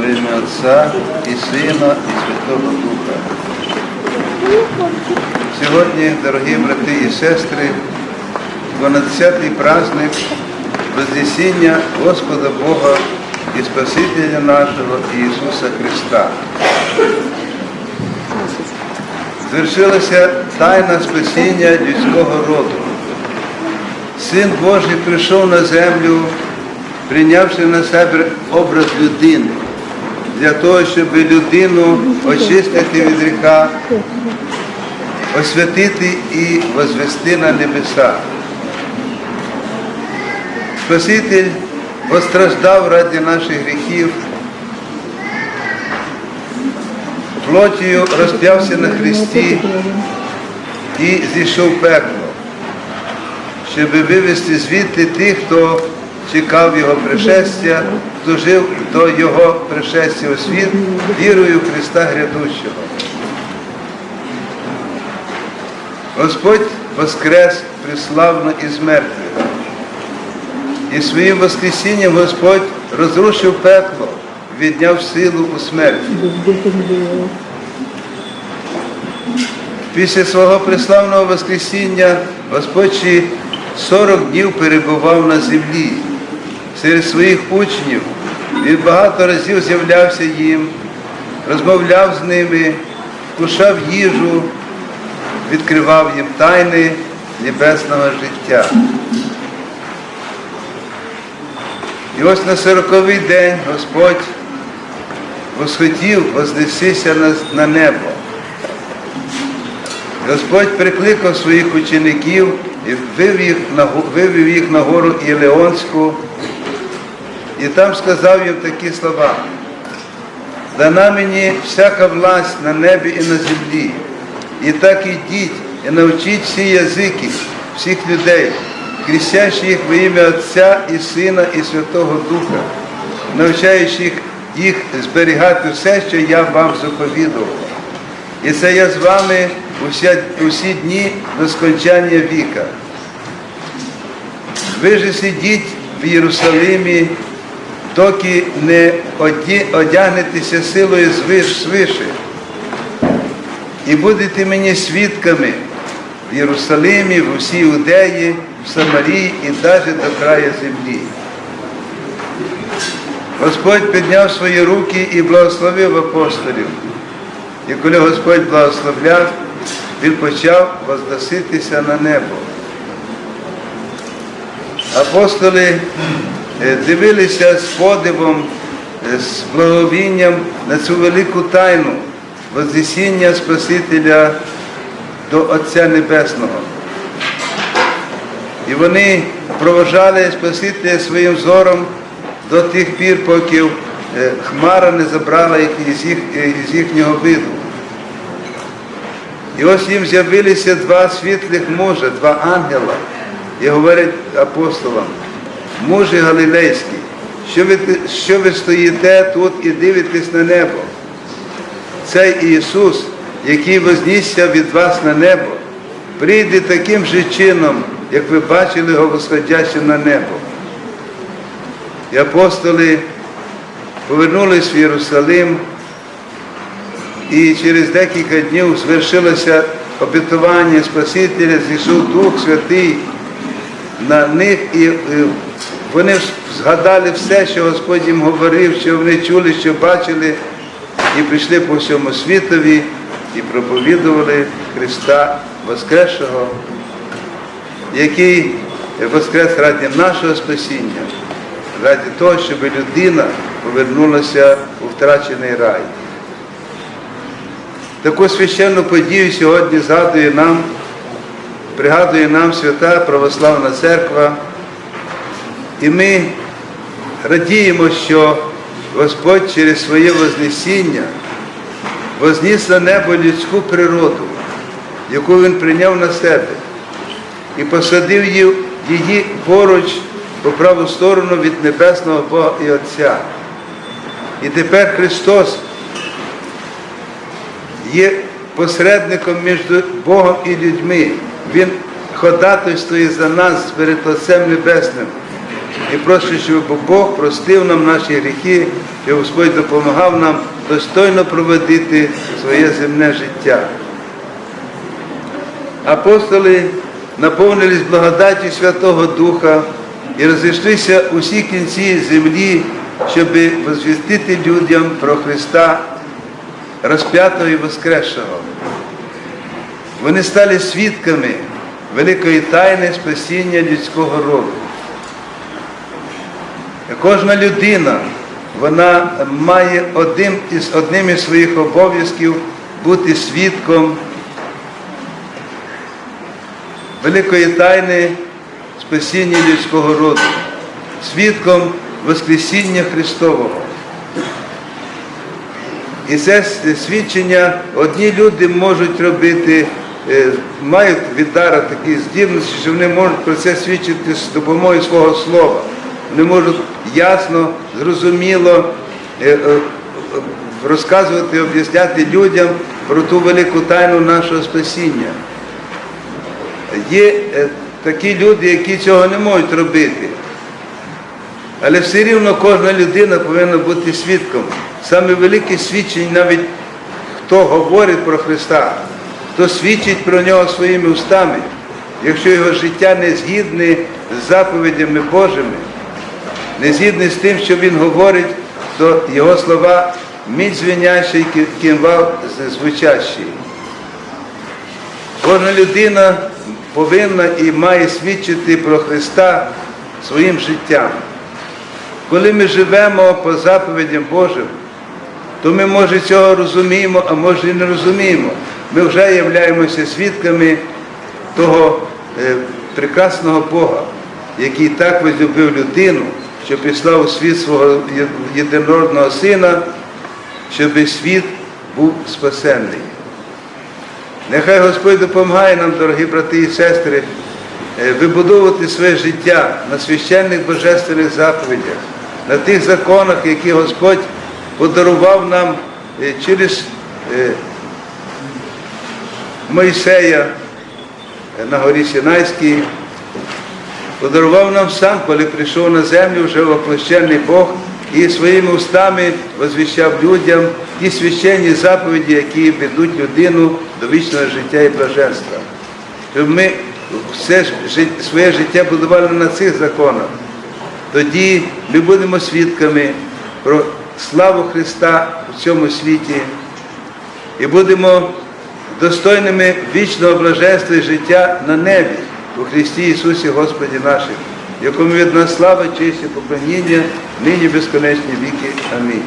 Во ім'я Отця і Сина, і Святого Духа. Сьогодні, дорогі брати і сестри, 12-й праздник Вознесіння Господа Бога і Спасителя нашого Ісуса Христа. Звершилася тайна спасіння людського роду. Син Божий прийшов на землю, прийнявши на себе образ людини, для того, щоб людину очистити від гріха, освятити і возвести на небеса. Спаситель постраждав ради наших гріхів, плотію розп'явся на хресті і зійшов пекло, щоб вивести звідти тих, хто чекав Його пришестя, хто жив до Його пришестя у світ вірою в Христа Грядущого. Господь воскрес приславно із мертвих. І своїм Воскресінням Господь розрушив пекло, відняв силу у смерті. Після свого приславного Воскресіння Господь 40 днів перебував на землі. Серед своїх учнів він багато разів з'являвся їм, розмовляв з ними, вкушав їжу, відкривав їм тайни небесного життя. І ось на сороковий день Господь восхотів вознесися на, небо. Господь прикликав своїх учеників і вивів їх на гору Ілеонську, і там сказав їм такі слова. Дана мені всяка власть на небі і на землі. І так ідіть і навчіть всі язики, всіх людей, крестящих їх во ім'я Отця і Сина і Святого Духа, навчаючи їх, зберігати все, що я вам заповідував. І це я з вами усі, усі дні до скончання віка. Ви ж сидіть в Єрусалимі, доки не одягнетеся силою звиш свише. І будете мені свідками в Єрусалимі, в усій Іудеї, в Самарії і навіть до краю землі. Господь підняв свої руки і благословив апостолів. І коли Господь благословляв, він почав возноситися на небо. Апостоли дивилися з подивом, е, з благовінням на цю велику тайну Вознесіння Спасителя до Отця Небесного. І вони проважали Спасителя своїм зором до тих пір, поки е, хмара не забрала їх із, їх, е, із їхнього виду. І ось їм з'явилися два світлих мужа, два ангела, і говорять апостолам, мужі Галилейські, що ви, що ви стоїте тут і дивитесь на небо? Цей Ісус, який вознісся від вас на небо, прийде таким же чином, як ви бачили його восходящим на небо. І апостоли повернулись в Єрусалим, і через декілька днів звершилося обітування Спасителя, зійшов Дух Святий на них, і вони згадали все, що Господь їм говорив, що вони чули, що бачили, і прийшли по всьому світові і проповідували Христа Воскресшого, який воскрес раді нашого спасіння, раді того, щоб людина повернулася у втрачений рай. Таку священну подію сьогодні згадує нам, пригадує нам свята Православна Церква. І ми радіємо, що Господь через своє Вознесіння возніс на небо людську природу, яку Він прийняв на себе, і посадив її, поруч по праву сторону від Небесного Бога і Отця. І тепер Христос є посередником між Богом і людьми. Він ходатайствує за нас перед Отцем Небесним. І прошу, щоб Бог простив нам наші гріхи, щоб Господь допомагав нам достойно проводити своє земне життя. Апостоли наповнились благодаті Святого Духа і розійшлися усі кінці землі, щоб возвістити людям про Христа розп'ятого і воскресшого. Вони стали свідками великої тайни спасіння людського роду. Кожна людина вона має одним із, одним із своїх обов'язків бути свідком великої тайни спасіння людського роду, свідком Воскресіння Христового. І це свідчення одні люди можуть робити, е, мають від дара такі здібності, що вони можуть про це свідчити з допомогою свого слова. Вони можуть ясно, зрозуміло е, е, е, розказувати, об'ясняти людям про ту велику тайну нашого спасіння. Є такі люди, які цього не можуть робити. Але все рівно кожна людина повинна бути свідком. Саме велике свідчення, навіть хто говорить про Христа, хто свідчить про нього своїми устами, якщо його життя не згідне з заповідями Божими, не згідне з тим, що він говорить, то його слова міць звінящий, кінвал звучащий. Кожна людина повинна і має свідчити про Христа своїм життям. Коли ми живемо по заповідям Божим, то ми, може, цього розуміємо, а може і не розуміємо. Ми вже являємося свідками того е, прекрасного Бога, який так возлюбив людину, що післав у світ свого єдинородного сина, щоб світ був спасенний. Нехай Господь допомагає нам, дорогі брати і сестри, е, вибудовувати своє життя на священних божественних заповідях, на тих законах, які Господь подарував нам е, через е, Мойсея на горі Сінайській, подарував нам сам, коли прийшов на землю вже воплощений Бог і своїми устами возвіщав людям ті священні заповіді, які ведуть людину до вічного життя і блаженства. Щоб ми все своє життя будували на цих законах. Тоді ми будемо свідками про славу Христа у цьому світі і будемо достойними вічного блаженства і життя на небі у Христі Ісусі Господі нашим, якому від нас слава, честь і поклоніння, нині безконечні віки. Амінь.